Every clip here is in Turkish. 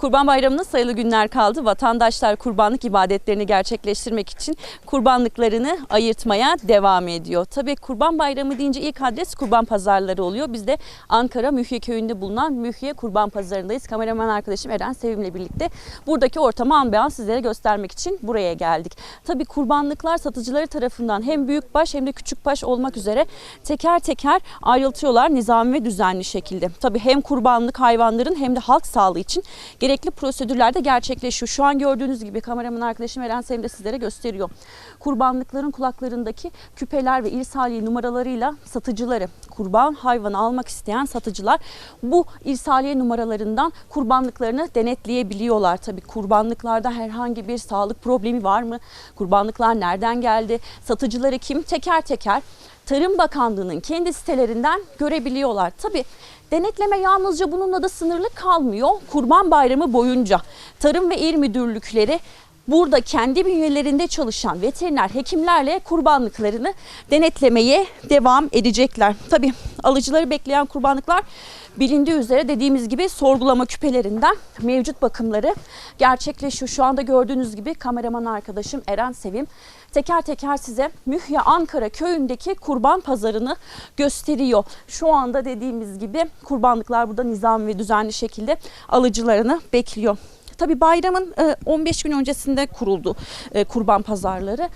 Kurban Bayramı'na sayılı günler kaldı. Vatandaşlar kurbanlık ibadetlerini gerçekleştirmek için kurbanlıklarını ayırtmaya devam ediyor. Tabii Kurban Bayramı deyince ilk adres kurban pazarları oluyor. Biz de Ankara Mühye Köyü'nde bulunan Mühye Kurban Pazarı'ndayız. Kameraman arkadaşım Eren Sevim'le birlikte buradaki ortamı an be an sizlere göstermek için buraya geldik. Tabii kurbanlıklar satıcıları tarafından hem büyükbaş hem de küçükbaş olmak üzere teker teker ayrıltıyorlar nizami ve düzenli şekilde. Tabii hem kurbanlık hayvanların hem de halk sağlığı için gerekli prosedürler de gerçekleşiyor. Şu an gördüğünüz gibi kameraman arkadaşım Eren Sevim de sizlere gösteriyor. Kurbanlıkların kulaklarındaki küpeler ve irsaliye numaralarıyla satıcıları, kurban hayvanı almak isteyen satıcılar bu irsaliye numaralarından kurbanlıklarını denetleyebiliyorlar. Tabii kurbanlıklarda herhangi bir sağlık problemi var mı? Kurbanlıklar nereden geldi? Satıcıları kim? Teker teker Tarım Bakanlığı'nın kendi sitelerinden görebiliyorlar. Tabii denetleme yalnızca bununla da sınırlı kalmıyor. Kurban Bayramı boyunca Tarım ve İl Müdürlükleri burada kendi bünyelerinde çalışan veteriner hekimlerle kurbanlıklarını denetlemeye devam edecekler. Tabii alıcıları bekleyen kurbanlıklar bilindiği üzere dediğimiz gibi sorgulama küpelerinden mevcut bakımları gerçekleşiyor. Şu anda gördüğünüz gibi kameraman arkadaşım Eren Sevim teker teker size Mühye Ankara köyündeki kurban pazarını gösteriyor. Şu anda dediğimiz gibi kurbanlıklar burada nizam ve düzenli şekilde alıcılarını bekliyor. Tabi bayramın e, 15 gün öncesinde kuruldu e, kurban pazarları.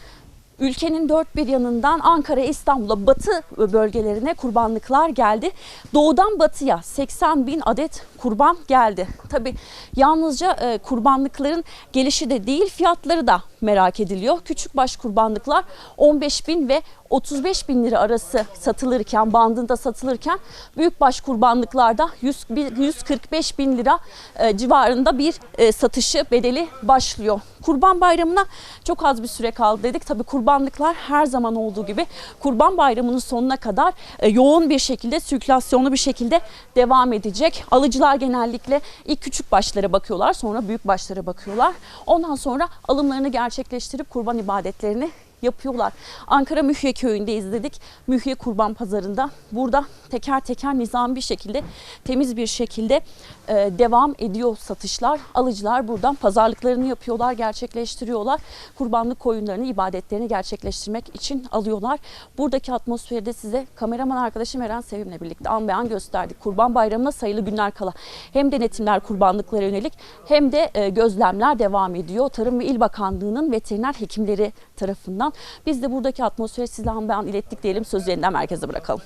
Ülkenin dört bir yanından Ankara, İstanbul'a, batı bölgelerine kurbanlıklar geldi. Doğudan batıya 80 bin adet kurban geldi. Tabi yalnızca e, kurbanlıkların gelişi de değil fiyatları da merak ediliyor. Küçük baş kurbanlıklar 15 bin ve 35 bin lira arası satılırken, bandında satılırken büyük baş kurbanlıklarda 100, bir- 145 bin lira e, civarında bir e, satışı bedeli başlıyor. Kurban Bayramı'na çok az bir süre kaldı dedik. Tabii kurbanlıklar her zaman olduğu gibi Kurban Bayramı'nın sonuna kadar e, yoğun bir şekilde, sirkülasyonlu bir şekilde devam edecek. Alıcılar genellikle ilk küçük başlara bakıyorlar, sonra büyük başlara bakıyorlar. Ondan sonra alımlarını gerçekleştirip kurban ibadetlerini yapıyorlar. Ankara Mühye köyünde izledik. Mühye Kurban Pazarı'nda. Burada teker teker nizam bir şekilde, temiz bir şekilde e, devam ediyor satışlar. Alıcılar buradan pazarlıklarını yapıyorlar, gerçekleştiriyorlar. Kurbanlık koyunlarını, ibadetlerini gerçekleştirmek için alıyorlar. Buradaki atmosferi de size kameraman arkadaşım Eren Sevim'le birlikte an be an gösterdik. Kurban Bayramı'na sayılı günler kala hem denetimler kurbanlıklara yönelik hem de e, gözlemler devam ediyor. Tarım ve İl Bakanlığı'nın veteriner hekimleri tarafından. Biz de buradaki atmosferi size an be an ilettik diyelim. Sözü yeniden merkeze bırakalım.